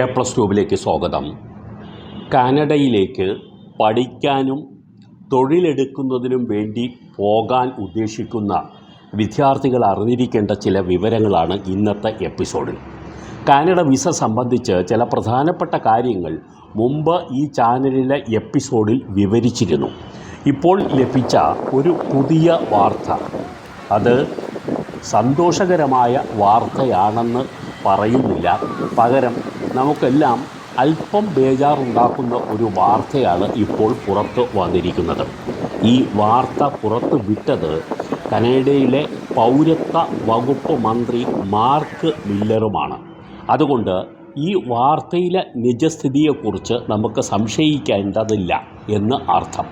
A plus ട്യൂബിലേക്ക് സ്വാഗതം. കാനഡയിലേക്ക് പഠിക്കാനും തൊഴിലെടുക്കുന്നതിനും വേണ്ടി പോകാൻ ഉദ്ദേശിക്കുന്ന വിദ്യാർത്ഥികൾ അറിഞ്ഞിരിക്കേണ്ട ചില വിവരങ്ങളാണ് ഇന്നത്തെ എപ്പിസോഡിൽ. കാനഡ വിസ സംബന്ധിച്ച് ചില പ്രധാനപ്പെട്ട കാര്യങ്ങൾ മുമ്പ് ഈ ചാനലിലെ എപ്പിസോഡിൽ വിവരിച്ചിരുന്നു. ഇപ്പോൾ ലഭിച്ച ഒരു പുതിയ വാർത്ത. അത് സന്തോഷകരമായ വാർത്തയാണെന്ന് പറയുന്നില്ല. പകരം നമുക്കെല്ലാം അല്പം ബേജാറുണ്ടാക്കുന്ന ഒരു വാർത്തയാണ് ഇപ്പോൾ പുറത്ത് വന്നിരിക്കുന്നത്. ഈ വാർത്ത പുറത്ത് വിട്ടത് കനേഡയിലെ പൗരത്വ വകുപ്പ് മന്ത്രി മാർക്ക് മില്ലറുമാണ്. അതുകൊണ്ട് ഈ വാർത്തയിലെ നിജസ്ഥിതിയെക്കുറിച്ച് നമുക്ക് സംശയിക്കേണ്ടതില്ല എന്ന് അർത്ഥം.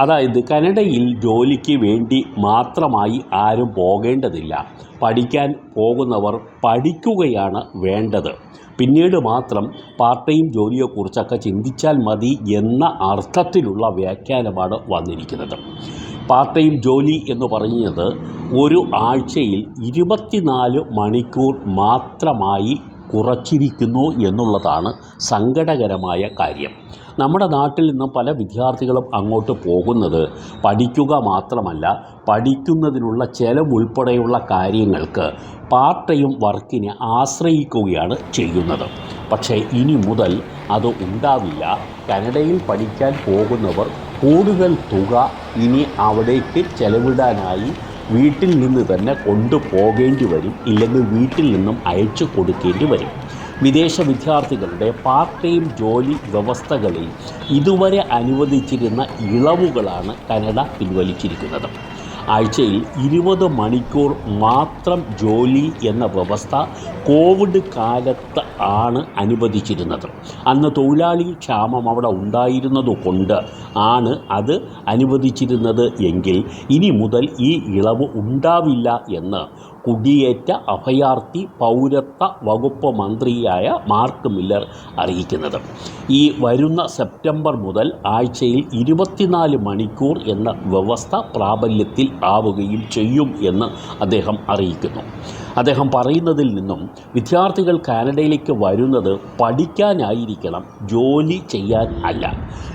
അതായത് കനഡയിൽ ജോലിക്ക് വേണ്ടി മാത്രമായി ആരും പോകേണ്ടതില്ല. പഠിക്കാൻ പോകുന്നവർ പഠിക്കുകയാണ് വേണ്ടത്. പിന്നീട് മാത്രം പാർട്ട് ടൈം ജോലിയെക്കുറിച്ചൊക്കെ ചിന്തിച്ചാൽ മതി എന്ന അർത്ഥത്തിലുള്ള വ്യാഖ്യാനമാണ് വന്നിരിക്കുന്നത്. പാർട്ട് ടൈം ജോലി എന്ന് പറയുന്നത് ഒരു ആഴ്ചയിൽ ഇരുപത്തിനാല് മണിക്കൂർ മാത്രമായി കുറച്ചിരിക്കുന്നു എന്നുള്ളതാണ് സങ്കടകരമായ കാര്യം. നമ്മുടെ നാട്ടിൽ നിന്ന് പല വിദ്യാർത്ഥികളും അങ്ങോട്ട് പോകുന്നത് പഠിക്കുക മാത്രമല്ല പഠിക്കുന്നതിനുള്ള ചെലവുൾപ്പെടെയുള്ള കാര്യങ്ങൾക്ക് പാർട്ട് ടൈം വർക്കിനെ ആശ്രയിക്കുകയാണ് ചെയ്യുന്നത്. പക്ഷേ ഇനി മുതൽ അത് ഉണ്ടാവില്ല. കാനഡയിൽ പഠിക്കാൻ പോകുന്നവർ കൂടുതൽ തുക ഇനി അവിടേക്ക് ചെലവിടാനായി വീട്ടിൽ നിന്ന് തന്നെ കൊണ്ടുപോകേണ്ടി വരും ഇല്ലെങ്കിൽ വീട്ടിൽ നിന്നും അയച്ചു കൊടുക്കേണ്ടി വരും. വിദേശ വിദ്യാർത്ഥികളുടെ പാർട്ട് ടൈം ജോലി വ്യവസ്ഥകളിൽ ഇതുവരെ അനുവദിച്ചിരുന്ന ഇളവുകളാണ് കാനഡ പിൻവലിച്ചിരിക്കുന്നത്. ആഴ്ചയിൽ ഇരുപത് മണിക്കൂർ മാത്രം ജോലി എന്ന വ്യവസ്ഥ കോവിഡ് കാലത്ത് ആണ് അനുവദിച്ചിരുന്നത്. അന്ന് തൊഴിലാളി ക്ഷാമം അവിടെ ഉണ്ടായിരുന്നതുകൊണ്ട് ആണ് അത് അനുവദിച്ചിരുന്നത് എങ്കിൽ ഇനി മുതൽ ഈ ഇളവ് ഉണ്ടാവില്ല എന്ന് കുടിയേറ്റ അഭയാർത്ഥി പൗരത്വ വകുപ്പ് മന്ത്രിയായ മാർക്ക് മില്ലർ അറിയിക്കുന്നത്. ഈ വരുന്ന സെപ്റ്റംബർ മുതൽ ആഴ്ചയിൽ ഇരുപത്തിനാല് മണിക്കൂർ എന്ന വ്യവസ്ഥ പ്രാബല്യത്തിൽ ആവുകയും ചെയ്യും എന്ന് അദ്ദേഹം അറിയിക്കുന്നു. അദ്ദേഹം പറയുന്നതിൽ നിന്നും വിദ്യാർത്ഥികൾ കാനഡയിലേക്ക് വരുന്നത് പഠിക്കാനായിരിക്കണം ജോലി ചെയ്യാൻ അല്ല.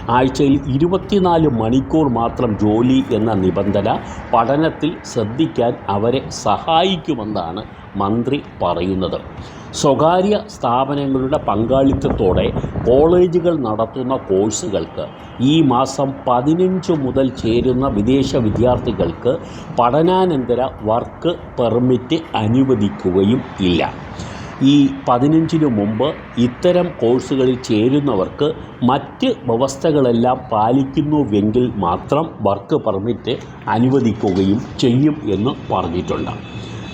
ആഴ്ചയിൽ ഇരുപത്തിനാല് മണിക്കൂർ മാത്രം ജോലി എന്ന നിബന്ധന പഠനത്തിൽ ശ്രദ്ധിക്കാൻ അവരെ സഹായിക്കുമെന്നാണ് മന്ത്രി പറയുന്നത്. സ്വകാര്യ സ്ഥാപനങ്ങളുടെ പങ്കാളിത്തത്തോടെ കോളേജുകൾ നടത്തുന്ന കോഴ്സുകൾക്ക് ഈ മാസം പതിനഞ്ച് മുതൽ ചേരുന്ന വിദേശ വിദ്യാർത്ഥികൾക്ക് പഠനാനന്തര വർക്ക് പെർമിറ്റ് അനുവദിക്കുകയും ഇല്ല. ഈ പതിനഞ്ചിന് മുമ്പ് ഇത്തരം കോഴ്സുകളിൽ ചേരുന്നവർക്ക് മറ്റ് വ്യവസ്ഥകളെല്ലാം പാലിക്കുന്നുവെങ്കിൽ മാത്രം വർക്ക് പെർമിറ്റ് അനുവദിക്കുകയും ചെയ്യും എന്ന് പറഞ്ഞിട്ടുണ്ട്.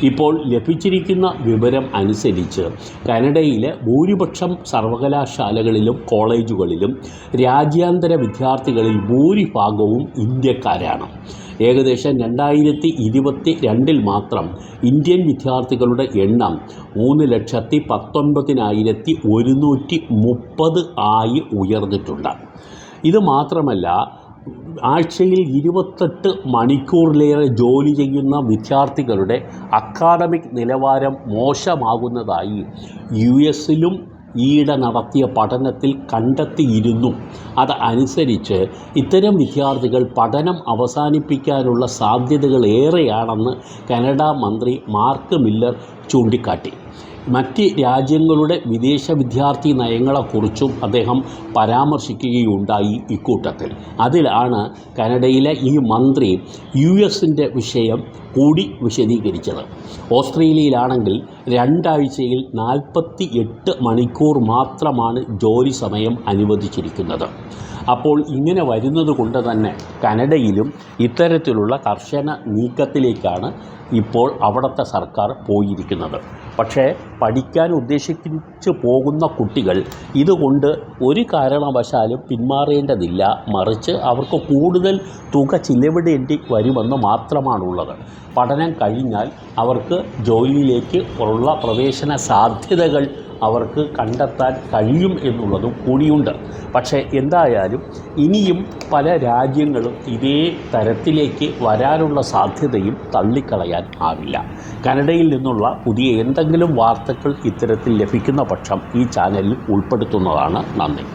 ഇപ്പോൾ ലഭിച്ചിരിക്കുന്ന വിവരം അനുസരിച്ച് കാനഡയിലെ ഭൂരിപക്ഷം സർവകലാശാലകളിലും കോളേജുകളിലും രാജ്യാന്തര വിദ്യാർത്ഥികളിൽ ഭൂരിഭാഗവും ഇന്ത്യക്കാരാണ്. ഏകദേശം രണ്ടായിരത്തി ഇരുപത്തി രണ്ടിൽ മാത്രം ഇന്ത്യൻ വിദ്യാർത്ഥികളുടെ എണ്ണം മൂന്ന് ലക്ഷത്തി പത്തൊൻപതിനായിരത്തി ഒരുന്നൂറ്റി മുപ്പത് ആയി ഉയർന്നിട്ടുണ്ട്. ഇത് മാത്രമല്ല ആഴ്ചയിൽ ഇരുപത്തെട്ട് മണിക്കൂറിലേറെ ജോലി ചെയ്യുന്ന വിദ്യാർത്ഥികളുടെ അക്കാഡമിക് നിലവാരം മോശമാകുന്നതായി യു എസിലും ഈയിടെ നടത്തിയ പഠനത്തിൽ കണ്ടെത്തിയിരുന്നു. അത് അനുസരിച്ച് ഇത്തരം വിദ്യാർത്ഥികൾ പഠനം അവസാനിപ്പിക്കാനുള്ള സാധ്യതകൾ ഏറെയാണെന്ന് കനഡ മന്ത്രി മാർക്ക് മില്ലർ ചൂണ്ടിക്കാട്ടി. മറ്റ് രാജ്യങ്ങളുടെ വിദേശ വിദ്യാർത്ഥി നയങ്ങളെക്കുറിച്ചും അദ്ദേഹം പരാമർശിക്കുകയുണ്ടായി ഇക്കൂട്ടത്തിൽ. അതിലാണ് കാനഡയിലെ ഈ മന്ത്രി യു എസിന്റെ വിഷയം കൂടി വിശദീകരിച്ചത്. ഓസ്ട്രേലിയയിലാണെങ്കിൽ രണ്ടാഴ്ചയിൽ നാൽപ്പത്തി എട്ട് മണിക്കൂർ മാത്രമാണ് ജോലി സമയം അനുവദിച്ചിരിക്കുന്നത്. അപ്പോൾ ഇങ്ങനെ വരുന്നത് കൊണ്ട് തന്നെ കനഡയിലും ഇത്തരത്തിലുള്ള കർശന നീക്കത്തിലേക്കാണ് ഇപ്പോൾ അവിടുത്തെ സർക്കാർ പോയിരിക്കുന്നത്. പക്ഷേ പഠിക്കാൻ ഉദ്ദേശിച്ച് പോകുന്ന കുട്ടികൾ ഇതുകൊണ്ട് ഒരു കാരണവശാലും പിന്മാറേണ്ടതില്ല. മറിച്ച് അവർക്ക് കൂടുതൽ തുക ചിലവിടേണ്ടി വരുമെന്ന് മാത്രമാണുള്ളത്. പഠനം കഴിഞ്ഞാൽ അവർക്ക് ജോലിയിലേക്ക് ഉള്ള പ്രവേശന സാധ്യതകൾ അവർക്ക് കണ്ടെത്താൻ കഴിയും എന്നുള്ളതും കൂടിയുണ്ട്. പക്ഷേ എന്തായാലും ഇനിയും പല രാജ്യങ്ങളും ഇതേ തരത്തിലേക്ക് വരാനുള്ള സാധ്യതയും തള്ളിക്കളയാൻ ആവില്ല. കനഡയിൽ നിന്നുള്ള പുതിയ എന്തെങ്കിലും വാർത്തകൾ ഇത്തരത്തിൽ ലഭിക്കുന്ന പക്ഷം ഈ ചാനലിൽ ഉൾപ്പെടുത്തുന്നതാണ് നന്ദി.